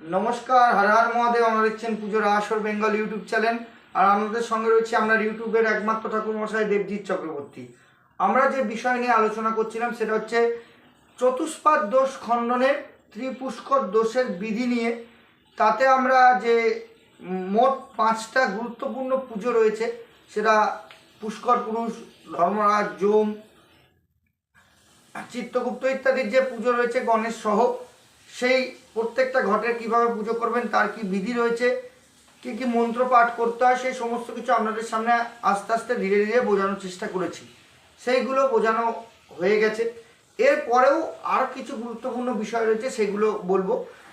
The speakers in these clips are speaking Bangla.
নমস্কার, হর হর মহাদেব আমরা দেখছেন পুজোর আসর বেঙ্গল ইউটিউব চ্যানেল। আর আমাদের সঙ্গে রয়েছে আমরা ইউটিউবের একমাত্র ঠাকুর মশাই দেবজিৎ চক্রবর্তী। আমরা যে বিষয় নিয়ে আলোচনা করছিলাম সেটা হচ্ছে চতুষ্পাদ দোষ খণ্ডনের ত্রিপুষ্কর দোষের বিধি নিয়ে। তাতে আমরা যে মোট পাঁচটা গুরুত্বপূর্ণ পুজো রয়েছে, সেটা পুষ্কর পুরুষ, ধর্মরাজ, যম, চিত্তগুপ্ত ইত্যাদির যে পুজো রয়েছে, গণেশ সহ, সেই প্রত্যেকটা ঘটের কীভাবে পুজো করবেন, তার কি বিধি রয়েছে, কি কি মন্ত্র পাঠ করতে হয়, সেই সমস্ত কিছু আপনাদের সামনে আস্তে আস্তে ধীরে ধীরে বোঝানোর চেষ্টা করেছি। সেইগুলো বোঝানো হয়ে গেছে। এরপরেও আর কিছু গুরুত্বপূর্ণ বিষয় রয়েছে, সেগুলো বলব।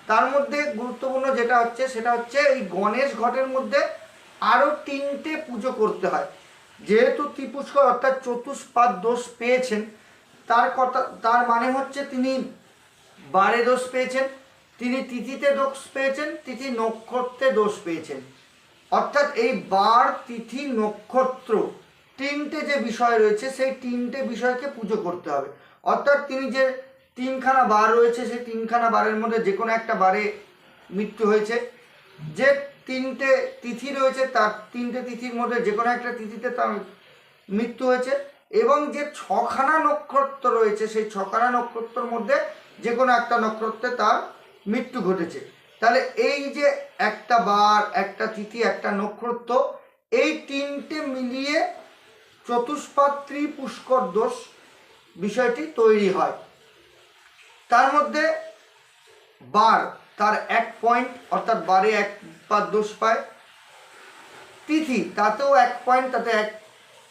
তার মধ্যে গুরুত্বপূর্ণ যেটা হচ্ছে, সেটা হচ্ছে এই গণেশ ঘটের মধ্যে আরও তিনটে পুজো করতে হয়। যেহেতু ত্রিপুষ্কর অর্থাৎ চতুষ্পাদ দোষ পেয়েছেন, তার কথা, তার মানে হচ্ছে তিনি বারে দোষ পেয়েছেন। তিনি তিথিতে দোষ পেয়েছেন, তিথি নক্ষত্রে দোষ পেয়েছেন। অর্থাৎ এই বার, তিথি, নক্ষত্র তিনটে যে বিষয় রয়েছে, সেই তিনটে বিষয়কে পুজো করতে হবে। অর্থাৎ তিনি যে তিনখানা বার রয়েছে, সেই তিনখানা বারের মধ্যে যে কোনো একটা বারে মৃত্যু হয়েছে। যে তিনটে তিথি রয়েছে, তার তিনটে তিথির মধ্যে যে কোনো একটা তিথিতে তার মৃত্যু হয়েছে এবং যে ছখানা নক্ষত্র রয়েছে, সেই ছখানা নক্ষত্রর মধ্যে যে কোনো একটা নক্ষত্রে তার মৃত্যু ঘটেছে। তাহলে এই যে একটা বার, একটা তিথি, একটা নক্ষত্র, এই তিনটে মিলিয়ে চতুষ্পাত্রী পুষ্কর দোষ বিষয়টি তৈরি হয়। তার মধ্যে বার তার এক পয়েন্ট অর্থাৎ বারে এক পাদ দোষ পায়। তিথি, তাতেও এক পয়েন্ট তাতে এক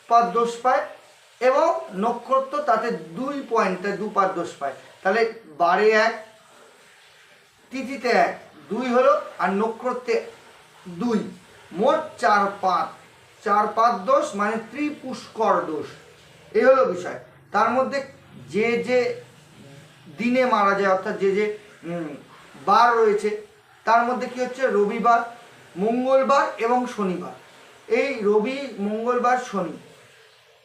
পাদ দোষ পায়। এবং নক্ষত্র তাতে দুই পয়েন্টে দু পাদ দোষ পায়। তাহলে বারে এক তিথিতে এক দুই হলো আর নক্ষত্রে দুই। মোট চার পাত চার পাত দোষ মানে ত্রিপুষ্কর দোষ। এই হলো বিষয়। তার মধ্যে যে যে দিনে মারা যায়, অর্থাৎ যে যে বার রয়েছে, তার মধ্যে কি হচ্ছে? রবিবার, মঙ্গলবার এবং শনিবার। এই রবি, মঙ্গলবার, শনি।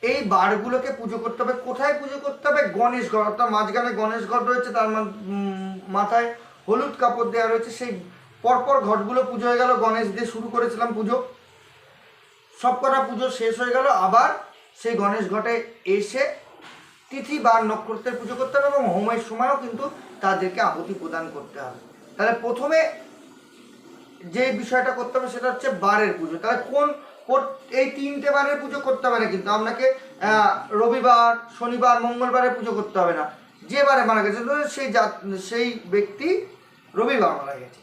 এই বারগুলোকে পুজো করতে হবে। কোথায় পুজো করতে হবে? গণেশ ঘর অর্থাৎ মাঝখানে গণেশ ঘর রয়েছে, তার মাথায় হলুদ কাপড় দেওয়া রয়েছে, সেই পরপর ঘটগুলো পুজো হয়ে গেল, গণেশ দিয়ে শুরু করেছিলাম পুজো। সব কটা পুজো শেষ হয়ে গেল, আবার সেই গণেশ ঘটে এসে তিথি বা নক্ষত্রের পুজো করতে হবে এবং হোমের সময়ও কিন্তু তাদেরকে আহুতি প্রদান করতে হবে। তাহলে প্রথমে যে বিষয়টা করতে হবে সেটা হচ্ছে বারের পুজো। তাহলে কোন এই তিনটে বারের পুজো করতে হবে না কিন্তু, আপনাকে রবিবার, শনিবার মঙ্গলবারে পুজো করতে হবে না। যে বারে মারা গেছে সেই সেই ব্যক্তি রবিবার মারা গেছে।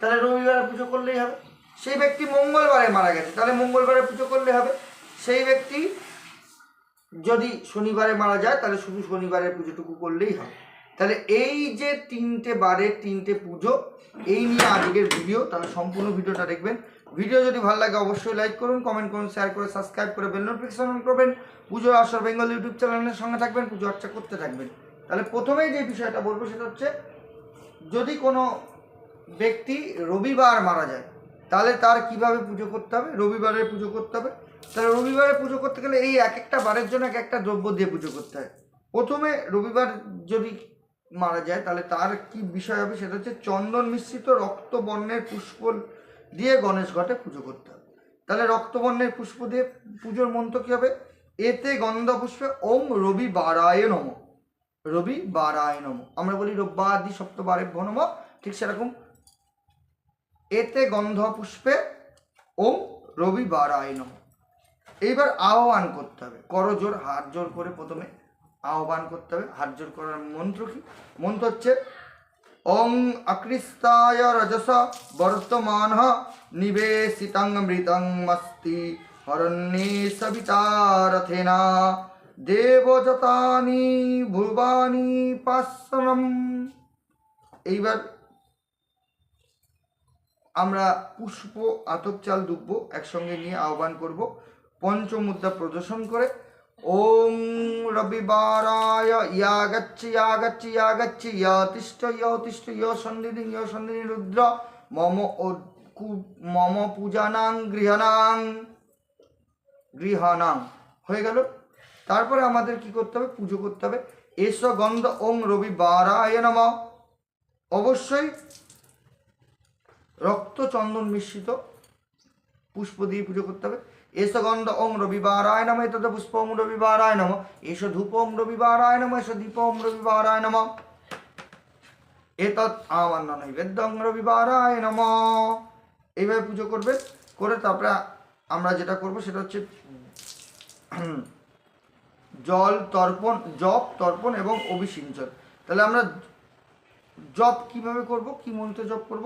তাহলে রবিবারে পুজো করলেই হবে। সেই ব্যক্তি মঙ্গলবারে মারা গেছে। তাহলে মঙ্গলবারে পুজো করলে হবে। সেই ব্যক্তি যদি শনিবারে মারা যায়, তাহলে শুধু শনিবারের পুজোটুকু করলেই হবে। তাহলে এই যে তিনটে বারে তিনটে পুজো, এই নিয়ে আজকের ভিডিও। তাহলে সম্পূর্ণ ভিডিওটা দেখবেন। ভিডিও যদি ভালো লাগে, অবশ্যই লাইক করুন কমেন্ট করুন শেয়ার করে সাবস্ক্রাইব করে বেল নোটিফিকেশন অন করবেন। পুজো আসর বেঙ্গল ইউটিউব চ্যানেলের সঙ্গে থাকবেন, পুজো আর্চা করতে থাকবেন। তাহলে প্রথমেই যে বিষয়টা বলব, সেটা হচ্ছে যদি কোনো ব্যক্তি রবিবার মারা যায়, তাহলে তার কীভাবে পুজো করতে হবে? রবিবারে পুজো করতে হবে। তাহলে রবিবারে পুজো করতে গেলে এই এক একটা বারের জন্য এক একটা দ্রব্য দিয়ে পুজো করতে হয়। প্রথমে রবিবার যদি মারা যায়, তাহলে তার কি বিষয় হবে? সেটা হচ্ছে চন্দন মিশ্রিত রক্তবর্ণের পুষ্প দিয়ে গণেশ ঘটে পুজো করতে হবে। তাহলে রক্তবর্ণের পুষ্প দিয়ে পুজোর মন্ত্র কী হবে? এতে গন্ধ পুষ্পে ওম রবি বারায় নম। রবি বারায় নম। আমরা বলি রব্বাদি সপ্তবারে নম। ঠিক সেরকম। এতে গন্ধ পুষ্পে ওম রবি বারায় নম। এইবার আহ্বান করতে হবে। করজোর হাত জোর করে প্রথমে আহ্বান করতে হবে। হাত জোর করার মন্ত্র কি? মন্ত্র হচ্ছে ওং আকৃষ্টায় রজস বর্তমান নিবেশিতং মৃতং মস্তি। হরণ্যে সবিতারথেনা। দেবযতানি ভুবানি পাশ্বনম এইবার আমরা পুষ্প, আতপ চাল দুব্ব একসঙ্গে নিয়ে আহ্বান করব। পঞ্চমুদ্রা প্রদর্শন করে। ওম রবিবারায় ইয়াগচ্ছি ইয়াগচ্ছি ইয়াগচ্ছি, ইয়তিষ্ঠ ইয়তিষ্ঠ ইয় সন্ধিনি ইয় সন্ধিনি রুদ্র মম মম পূজানাং, গৃহানাং গৃহানাং। হয়ে গেল। তারপরে আমাদের কি করতে হবে? পুজো করতে হবে। এস গন্ধ ওং রবিবারায় নম। অবশ্যই রক্ত চন্দন মিশ্রিত পুষ্প দিয়ে পুজো করতে হবে। এস গন্ধ ওম রবিবারায় নম। এতদ পুষ্প ওম রবিবারায় নম। এস ধূপ ওম রবিবারায় নম। এস দীপ ওম রবিবারায় নম। এতৎ আমার নৈবেদ্যং রবিবারায় নম। এইভাবে পুজো করবে করে তারপরে আমরা যেটা করব সেটা হচ্ছে জল তর্পণ, জপ, তর্পণ এবং অভিসিঞ্চন। তাহলে আমরা জপ কীভাবে করব? কি মন্ত্র জপ করব?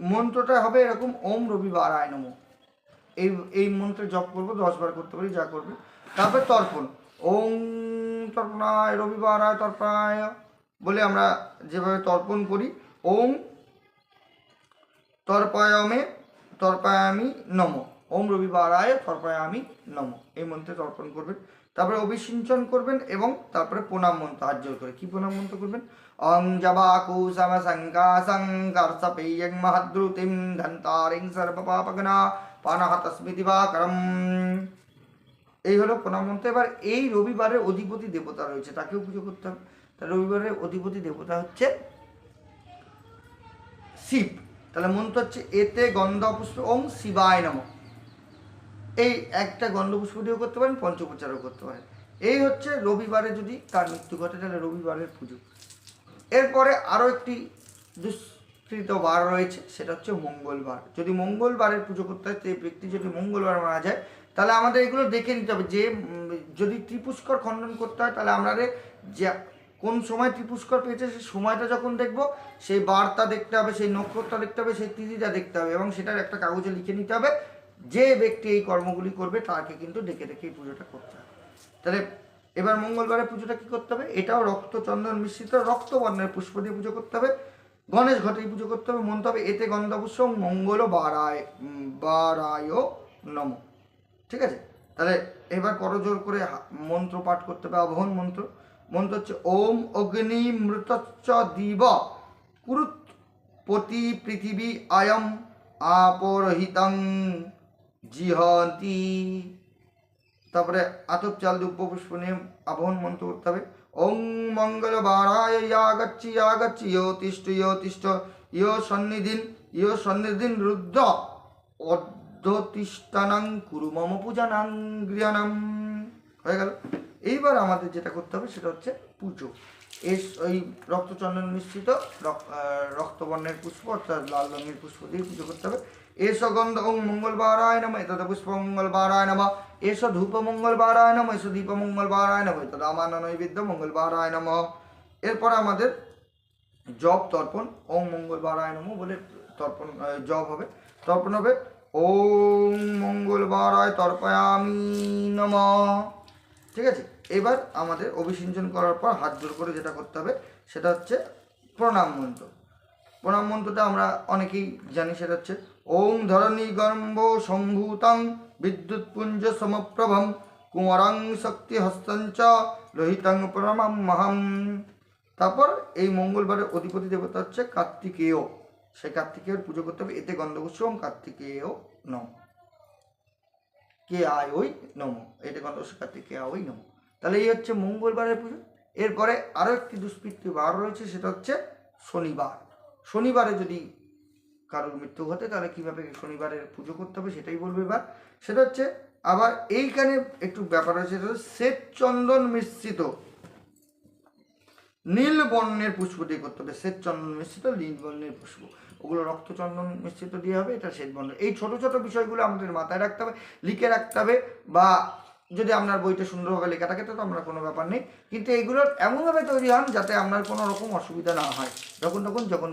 মন্ত্রটা হবে এরকম, ওম রবিবার আয় নম। এই এই মন্ত্রে জপ করব, দশ বার করতে পারি, যা করবে। তারপর তর্পণ। ওম তর্পণায় রবিবার আয় তর্পণায় বলে আমরা যেভাবে তর্পণ করি, ওম তর্পায়মে, তর্পয়ামি নম। ওম রবিবারায় তর্পয়ামি নম। এই মন্ত্রে তর্পণ করবেন, তারপরে অভিসিঞ্চন করবেন এবং তারপরে প্রণাম মন্ত্র হাত জোর করে। কি প্রণাম মন্ত্র করবেন? অং জবাকু সম সংকাসং কার্সপেয়ং মহাদ্রুতিম ধন্তারিং সর্বপাপগনা পানাহত স্মৃতিবাকরম এই হলো প্রণাম মন্ত্র। এবার এই রবিবারের অধিপতি দেবতা রয়েছে, তাকেও পুজো করতে হবে। তা রবিবারের অধিপতি দেবতা হচ্ছে শিব। তাহলে মন্ত্র হচ্ছে এতে গন্ধ পুষ্প ওম শিবায় নম। এই একটা গন্ধ পুষ্প করতে পারেন পঞ্চপ্রচারও করতে পারেন। এই হচ্ছে রবিবারে যদি তার মৃত্যু ঘটে, তাহলে রবিবারের পুজো। এরপরে আরও একটি দুষ্কৃত বার রয়েছে, সেটা হচ্ছে মঙ্গলবার। যদি মঙ্গলবারের পুজো করতে হয়, সেই ব্যক্তি যদি মঙ্গলবার মারা যায়, তাহলে আমাদের এগুলো দেখে নিতে হবে যে যদি ত্রিপুষ্কর খণ্ডন করতে হয়, তাহলে আমাদের যে, কোন সময় ত্রিপুষ্কর পেয়েছে, সেই সময়টা যখন দেখব, সেই বার্তা দেখতে হবে, সেই নক্ষত্রটা দেখতে হবে, সেই তিথিটা দেখতে হবে এবং সেটার একটা কাগজে লিখে নিতে হবে যে ব্যক্তি এই কর্মগুলি করবে তাকে কিন্তু ডেকে ডেকে এই পুজোটা করতে হবে। তাহলে এবার মঙ্গলবারের পুজোটা কি করতে হবে? এটাও রক্ত চন্দন মিশ্রিত রক্ত বর্ণের পুষ্প দিয়ে পুজো করতে হবে। গণেশ ঘটেই পুজো করতে হবে, মনতে হবে, এতে গন্ধপুষ্প মঙ্গল বারায় বারায় নম। ঠিক আছে? তাহলে এবার করজোর করে মন্ত্র পাঠ করতে হবে, আবহন মন্ত্র। মন্ত্র হচ্ছে, ওম অগ্নি মৃতচ্চ দিব কুরুত পতি পৃথিবী আয়ম আপরহিতং। জিহতি তারপরে আতপ চাল দুব্য পুষ্প নিয়ে আবহন মন্ত্র করতে হবে। ওং মঙ্গল বারায় ইয়াগচ্ছি ইয়াগচ্ছি ইয় তিষ্ঠ ইয় তিষ্ঠ ইয় সন্নিধিন ইয় সন্নিধিন রুদ্র। অর্ধতিষ্ঠানাং কুরু মম পূজানাং গৃহানাম। হয়ে গেল। এইবার আমাদের যেটা করতে হবে সেটা হচ্ছে পুজো। এই ওই রক্তচন্দন মিশ্রিত রক- রক্তবর্ণের পুষ্প অর্থাৎ লাল রঙের পুষ্প দিয়ে পুজো করতে হবে। এস গন্ধ ওং মঙ্গলবারায় নম, এতদ পুষ্প মঙ্গলবারায় নম। এস ধূপ মঙ্গলবারায় নম, এস দীপ মঙ্গলবারায় নম, এতদ আমার নৈবেদ্য মঙ্গলবারায় নম। এরপর আমাদের জপ তর্পণ ওম মঙ্গলবারায় নম বলে তর্পণ জপ হবে। তর্পণ হবে ওম মঙ্গলবারায় তর্পয়ামি নম। ঠিক আছে? এবার আমাদের অভিসিঞ্চন করার পর হাত জোর করে যেটা করতে হবে, সেটা হচ্ছে প্রণাম মন্ত্র। প্রণাম মন্ত্রটা আমরা অনেকেই জানি, সেটা হচ্ছে ওম ধরণী গর্ভ সম্ভূতং বিদ্যুৎ পুঞ্জ সমপ্রভম কুমারং শক্তি হস্তঞ্চ লোহিতং প্রণাম মহম। তারপর এই মঙ্গলবারের অধিপতি দেবতা হচ্ছে কার্তিকেয়। সেই কার্তিকেয়ের পুজো করতে হবে। এতে গন্ধপুষ্পম কার্তিকেয় নম। কে আয় ওই নম। এটা গন্ধপুষ্প কার্তিকে ওই নম। তাহলে এই হচ্ছে মঙ্গলবারের পুজো। এরপরে আরও একটি দুষ্কৃতি বার রয়েছে, সেটা হচ্ছে শনিবার। শনিবারে যদি কারোর মৃত্যু ঘটে, তাহলে কীভাবে শনিবারের পুজো করতে হবে সেটাই বলবে এবার। সেটা হচ্ছে, আবার এইখানে একটু ব্যাপার হচ্ছে শ্বেত চন্দন মিশ্রিত। নীল বর্ণের পুষ্প দিয়ে করতে হবে শ্বেত চন্দন মিশ্রিত, নীল বর্ণের পুষ্প। ওগুলো রক্তচন্দন মিশ্রিত দিয়ে হবে, এটা শ্বেত বর্ণ এই ছোট ছোট বিষয়গুলো আমাদের মাথায় রাখতে হবে, লিখে রাখতে হবে, বা যদি আপনার বইটা সুন্দরভাবে লেখা থাকে, তো আমরা কোনো ব্যাপার নেই। কিন্তু এইগুলো এমনভাবে তৈরি হন যাতে আপনার কোনো রকম অসুবিধা না হয়। যখন তখন যখন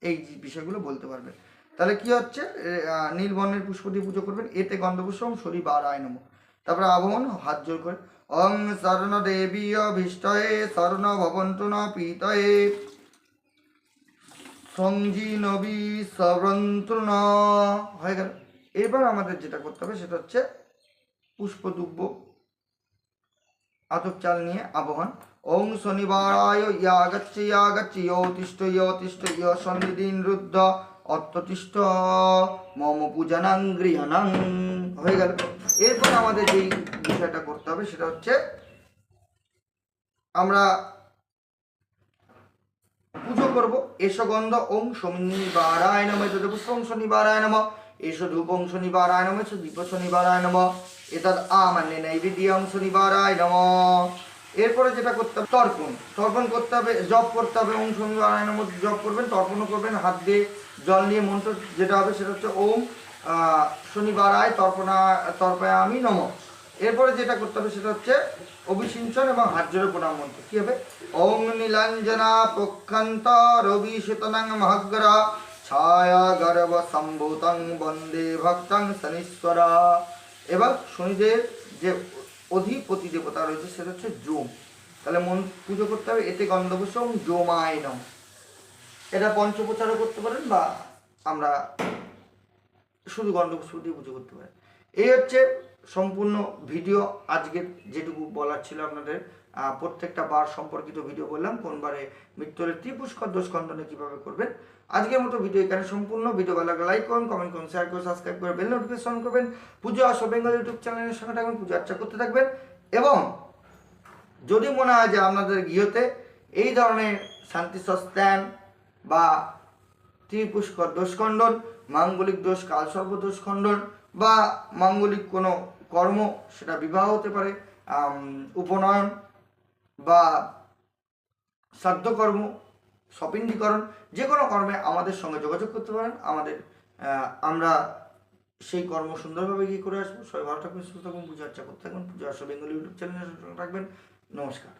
এই বিষয়গুলো বলতে পারবেন তাহলে কি হচ্ছে? এ, আহ, নীল বর্ণের পুষ্প দিয়ে পুজো করবেন। এতে গন্ধপুষ্পম শরী বারায় নম। তারপরে আবহন হাত জোর করে। অং শরণ দেবী অভীষ্টয়ে শরণ ভবন্ত ন সঞ্জি নবী সরন্ত্রণ হয়ে গেল। এবার আমাদের যেটা করতে হবে সেটা হচ্ছে পুষ্পদুব্য আতপ চাল নিয়ে আবহান ওং শনিবারায় ইয়াগচ্ছ ইয়াগচ্ছ ইয় তিষ্ঠ ইয় সন্নিধিন রুদ্ধ অত্যতিষ্ঠ মম পূজানাং গৃহানাং হয়ে গেল। এরপর আমাদের যেই বিষয়টা করতে হবে সেটা হচ্ছে আমরা পুজো করব। এসো গন্ধ ওং শনিবারায় নম। এত পুষ্পং শনিবারায় নম। নম। এসো দীপ শনিবারায় নম। এতদ আমান্যে নম। এরপরে যেটা করতে হবে তর্পণ। তর্পণ করতে হবে জপ করতে হবে ওম শনিবারায় মধ্যে জপ করবেন তর্পণও করবেন হাত দিয়ে জল নিয়ে মন্ত্র যেটা হবে সেটা হচ্ছে ওম আহ, শনিবারায় তর্পণা তর্পায় আমি নম। এরপরে যেটা করতে হবে সেটা হচ্ছে অভিসিঞ্চন এবং হাত জোড়ে প্রণাম মন্ত্র। কি হবে? ওম নীলাঞ্জনা পক্ষান্ত রবি শীতনাং মহাগ্রা ছায়া গর্ভ সম্ভূতং বন্দে ভক্তং শনীশ্বরা। এবার শনিদেব যে অধিপতি দেবতা রয়েছে, সেটা হচ্ছে জোম তাহলে মন পুজো করতে হবে, এতে গন্ধভূষণ যোমায়নম। এটা পঞ্চপ্রচারও করতে পারেন বা আমরা শুধু গন্ধভূষণ দিয়ে পুজো করতে পারেন এই হচ্ছে সম্পূর্ণ ভিডিও। আজকের যেটুকু বলার ছিল আপনাদের প্রত্যেকটা বার সম্পর্কিত ভিডিও বললাম, কোন বারে মৃত্যুর ত্রিপুষ্কর দোষ কীভাবে করবেন। আজকের মতো ভিডিও এখানে সম্পূর্ণ। ভিডিও ভালো লাগলে লাইক করুন কমেন্ট করুন শেয়ার করুন সাবস্ক্রাইব করে বেল নোটিফিকেশন করবেন। পুজো আসো বেঙ্গল ইউটিউব চ্যানেলের সঙ্গে থাকবেন পুজো আর্চা করতে থাকবেন। এবং যদি মনে হয় যে আপনাদের গৃহতে এই ধরনের শান্তি সস্ত্যান বা ত্রিপুষ্কর দোষ খণ্ডন মাঙ্গলিক দোষ, কালসর্প দোষ খণ্ডন বা মাঙ্গলিক কোনো কর্ম, সেটা বিবাহ হতে পারে উপনয়ন বা শ্রাদ্ধকর্ম সপিণ্ডীকরণ যে কোনো কর্মে আমাদের সঙ্গে যোগাযোগ করতে পারেন। আমাদের আমরা সেই কর্ম সুন্দরভাবে গিয়ে করে আসব। সবাই ভালো থাকবেন, সুস্থ থাকবেন, পূজা আর্চা করতে থাকবেন। পূজা আসা বেঙ্গলি ইউটিউব চ্যানেলে রাখবেন নমস্কার।